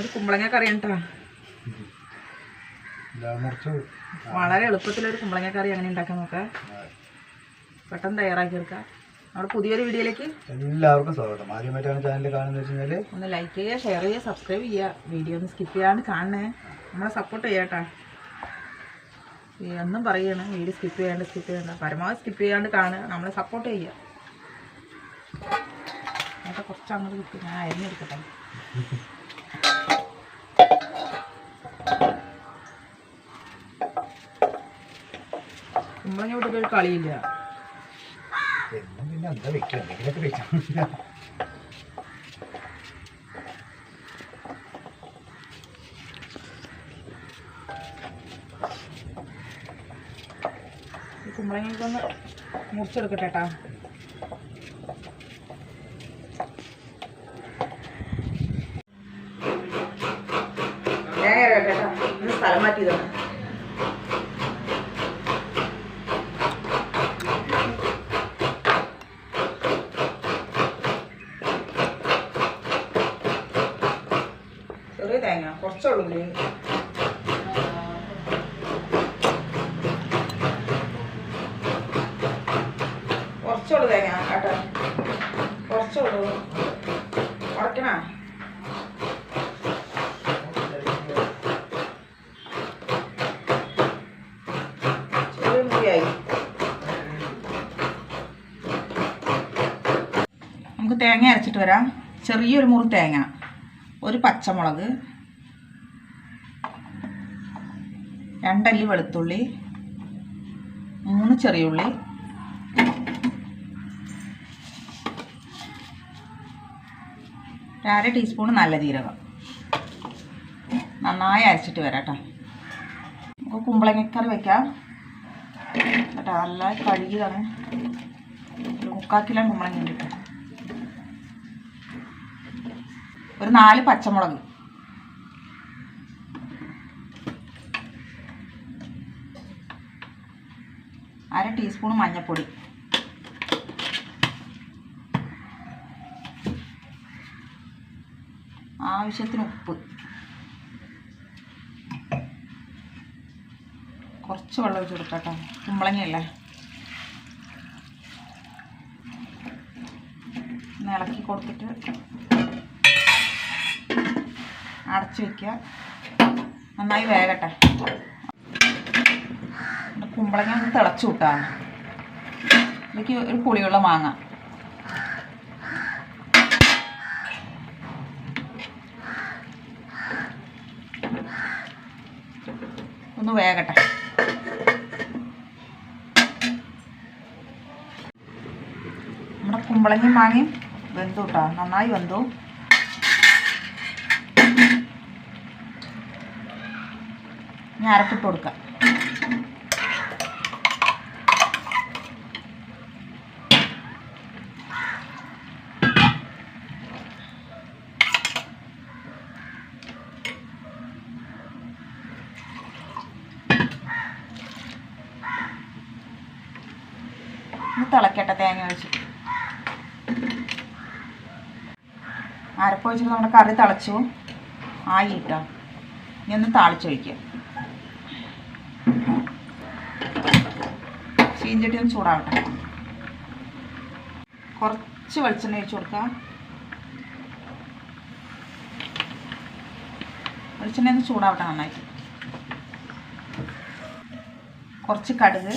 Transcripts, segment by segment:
ഒരു കുമ്പളങ്ങ കറി കേട്ടോ വളരെ എളുപ്പത്തിലൊരു കുമ്പളങ്ങ കറി അങ്ങനെ ഉണ്ടാക്കാൻ നോക്ക. പെട്ടെന്ന് തയ്യാറാക്കി എടുക്കാം. നമ്മുടെ പുതിയൊരു വീഡിയോയിലേക്ക് എല്ലാവർക്കും സ്വാഗതം. ആദ്യമായിട്ടാണ് ചാനൽ കാണുന്നത് വെച്ച് കഴിഞ്ഞാൽ ഒന്ന് ലൈക്ക് ചെയ്യുക ഷെയർ ചെയ്യുക സബ്സ്ക്രൈബ് ചെയ്യുക. വീഡിയോ ഒന്ന് സ്കിപ്പ് ചെയ്യാണ്ട് കാണണേ. നമ്മളെ സപ്പോർട്ട് ചെയ്യാട്ടാ എന്നും പറയാണ് വീഡിയോ സ്കിപ്പ് ചെയ്യാണ്ട് സ്കിപ്പ് ചെയ്യണ്ട. പരമാവധി സ്കിപ്പ് ചെയ്യാണ്ട് കാണുക. നമ്മളെ സപ്പോർട്ട് ചെയ്യുക. എന്നിട്ട് കുറച്ച് അങ്ങോട്ട് കിട്ടും. ഞാൻ അരിഞ്ഞെടുക്കട്ടെ. കുമ്പളങ്ങ വിട്ടിട്ട് ഒരു കളിയില്ല. പിന്നെ എന്താ വെക്കുക? എന്തെങ്കിലുമൊക്കെ വെച്ചാൽ കുമ്പളങ്ങൾക്കൊന്ന് മുറിച്ചെടുക്കട്ടെ കേട്ടാ സ്ഥലം മാറ്റിയതാണ് ചെറിയ തേങ്ങ കുറച്ചുള്ളൂ കുറച്ചുള്ളൂ തേങ്ങ കേട്ടോ. കുറച്ചുള്ളൂ. ഉടക്കണ നമുക്ക് തേങ്ങ അരച്ചിട്ട് വരാം. ചെറിയൊരു മുറി തേങ്ങ. ഒരു പച്ചമുളക്. രണ്ടല്ലി വെളുത്തുള്ളി മൂന്ന് ചെറിയുള്ളി ഒരു അര ടീസ്പൂൺ നല്ല ജീരകം. നന്നായി അരച്ചിട്ട് വരാം കേട്ടോ നമുക്ക് കുമ്പളങ്ങക്കറി വെക്കാം. കേട്ടോ നല്ല കഴുകിയതാണ് മുക്കാൽ കിലോ കുമ്പളങ്ങ ഒരു നാല് പച്ചമുളക്. ടീസ്പൂൺ മഞ്ഞൾപ്പൊടി ആവശ്യത്തിന് ഉപ്പ്. കുറച്ച് വെള്ളം ഒഴിച്ച് കൊടുക്കട്ടോ കുമ്പളങ്ങയല്ലേ? ഇളക്കി കൊടുത്തിട്ട് അടച്ചു വയ്ക്കുക നന്നായി നമ്മുടെ കുമ്പളങ്ങ ഒന്ന് തിളച്ചു കൂട്ടാ. ഇതിലേക്ക് ഒരു പുളിയുള്ള മാങ്ങ. ഒന്ന് വേകട്ടെ നമ്മുടെ കുമ്പളങ്ങയും മാങ്ങയും വെന്തു കേട്ടോ. നന്നായി വെന്തു. ഞാൻ അരപ്പിട്ട് കൊടുക്കാം ഒന്ന് തിളക്കട്ടെ തേങ്ങ ഒഴിച്ച് അരപ്പ് വെച്ചിട്ട് നമ്മുടെ കറി തിളച്ചു. ആയി കിട്ടാം. ഇനി ഒന്ന് താളിച്ചൊഴിക്കുക ചീഞ്ചട്ടി ഒന്ന് ചൂടാവട്ടെ. കുറച്ച് വെളിച്ചെണ്ണ ഒഴിച്ചു കൊടുക്കാം. വെളിച്ചെണ്ണ ഒന്ന് ചൂടാവട്ടെ നന്നായിട്ട്. കുറച്ച് കടുക്.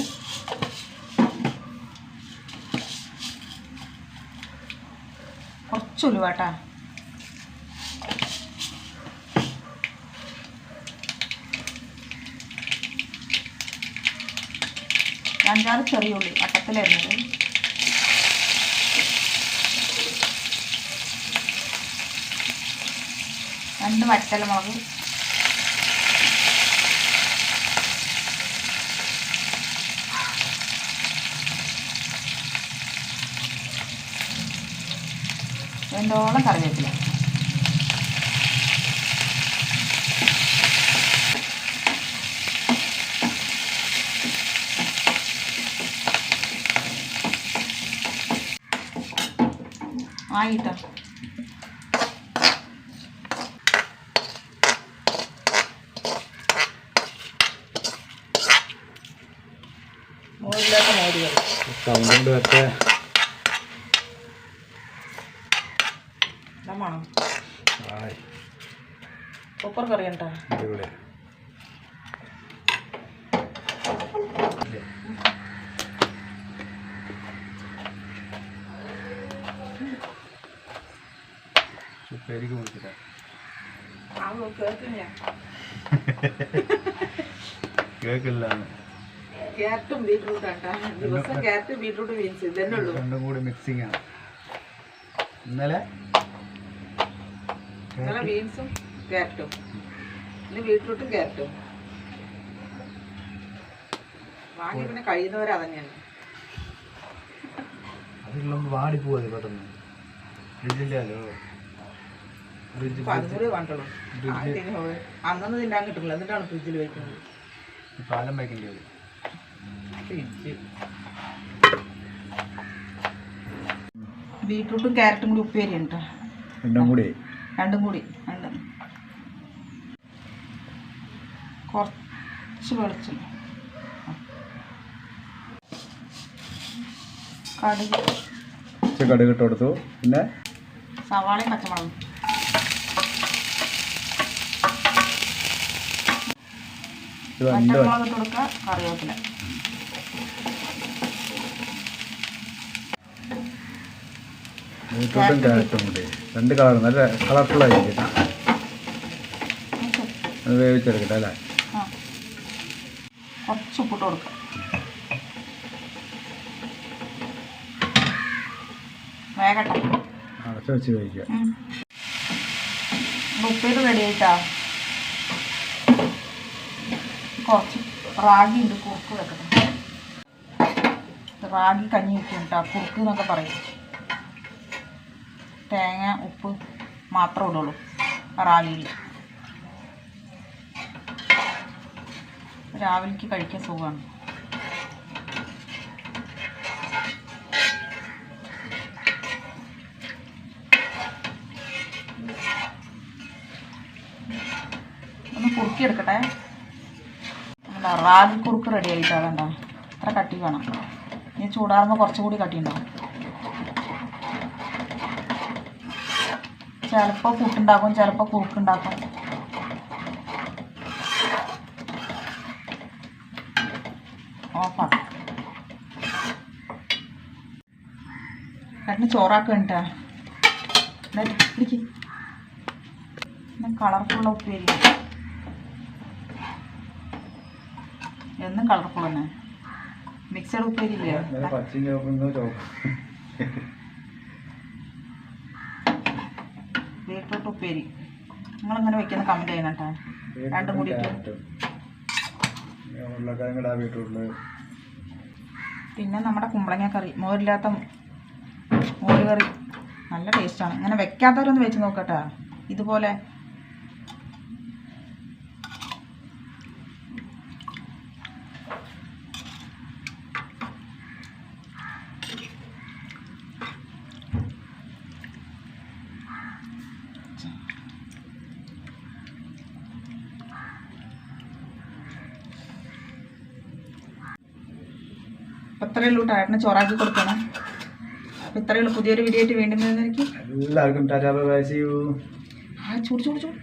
കുറച്ച് ഉലുവാട്ടാ അഞ്ചാറ് ചെറിയ ഉള്ളി വട്ടത്തിലരിഞ്ഞത് രണ്ട് വറ്റൽമുളക്. വേണ്ടോളം കറിവേപ്പില. ആയിട്ടോ? മോരിലേക്ക് മോരുകൾ സൗണ്ട് ഒക്കെ സൂപ്പർ കറി ഉണ്ടാ കേക്കില്ല ക്യാരറ്റും ദിവസം ക്യാരറ്റ് ഇതന്നെ ഉള്ളൂ. രണ്ടും കൂടി മിക്സിങ് ആണ് ഇന്നലെ? ഇന്നലെ ബീൻസും ക്യാരറ്റും ഇനി ബീട്രൂട്ടും ക്യാരറ്റും വാങ്ങി പിന്നെ കഴിയുന്നവരെ പെട്ടെന്ന്. തിന്നാൻ കിട്ടില്ല എന്നിട്ടാണ് ഫ്രിഡ്ജിൽ വെക്കുന്നത്. പാലം വയ്ക്കേണ്ടി വരും. ഫ്രിഡ്ജ്. ബീട്രൂട്ടും ക്യാരറ്റും കൂടി ഉപ്പേരി ഉണ്ട്. രണ്ടും കൂടി. രണ്ടും കൂടി. രണ്ടും. കുറച്ച് വെളിച്ചെണ്ണ. കടുക്. കടുക് ഇട്ട് കൊടുത്തു. പിന്നെ? സവാളയും പച്ചമുളകും. പച്ചമുളക് ഇട്ട് കൊടുക്കുക കറിവേപ്പില. ബീട്രൂട്ടും ക്യാരറ്റും കൂടി രണ്ട് കളർ. നല്ല കളർഫുൾ ആയിരിക്കും വേവിച്ചെടുക്കട്ടെ അല്ലേ? കുറച്ച് ഉപ്പിട്ട് കൊടുക്കുക വേഗട്ടെ. വേവിക്കുക. റെഡി ആയിട്ടാ? കുറച്ച് റാഗി ഉണ്ട് കുറുക്ക് വെക്കണം റാഗി കഞ്ഞി വെക്കും കേട്ടോ കുറുക്ക് എന്നൊക്കെ പറയും. തേങ്ങ ഉപ്പ് മാത്രമേ ഇടുള്ളൂ റാഗിയിൽ. രാവിലേക്ക് കഴിക്കാൻ സുഖമാണ്. ഒന്ന് കുറുക്കി എടുക്കട്ടെ എന്താ റാഗി കുറുക്ക് റെഡി ആയിട്ടാ വേണ്ട അത്ര കട്ടി വേണം. ഇനി ചൂടാറുമ്പോൾ കുറച്ചും കൂടി കട്ടി ഉണ്ടാവും. ചിലപ്പോൾ പുട്ടുണ്ടാക്കും ചിലപ്പോൾ കുറുക്കുണ്ടാക്കും. ഓഫാക്കാം കട്ടിന് ചോറാക്കുക ഉണ്ടാ പിടിക്ക്. കളർഫുള്ള ഉപ്പേരി. എന്നും കളർഫുൾ തന്നെ. മിക്സഡ് ഉപ്പേരി ബീട്രൂട്ട് ഉപ്പേരി. നിങ്ങളങ്ങനെ വെക്കുന്ന കമന്റ് ചെയ്യണം കേട്ടോ. രണ്ടും കൂടി ഇട്ട്. ഉരുളക്കിഴങ്ങ് ഇടാൻ ബീട്രൂട്ടിൽ പിന്നെ നമ്മുടെ കുമ്പളങ്ങ കറി മോരില്ലാത്ത മോര് കറി. നല്ല ടേസ്റ്റാണ് ഇങ്ങനെ വെക്കാത്തവരൊന്ന് വെച്ച് നോക്കട്ടെ ഇതുപോലെ അപ്പം ഇത്രയേ ഉള്ളൂ ടയറിന് ചോറാക്കി കൊടുക്കണം അപ്പം ഇത്രയേ ഉള്ളൂ. പുതിയൊരു വീഡിയോ ആയിട്ട് വീണ്ടും വരുന്നതായിരിക്കും. എല്ലാവർക്കും tata bye bye see you. ആ ചൂട് ചൂട് ചൂട്.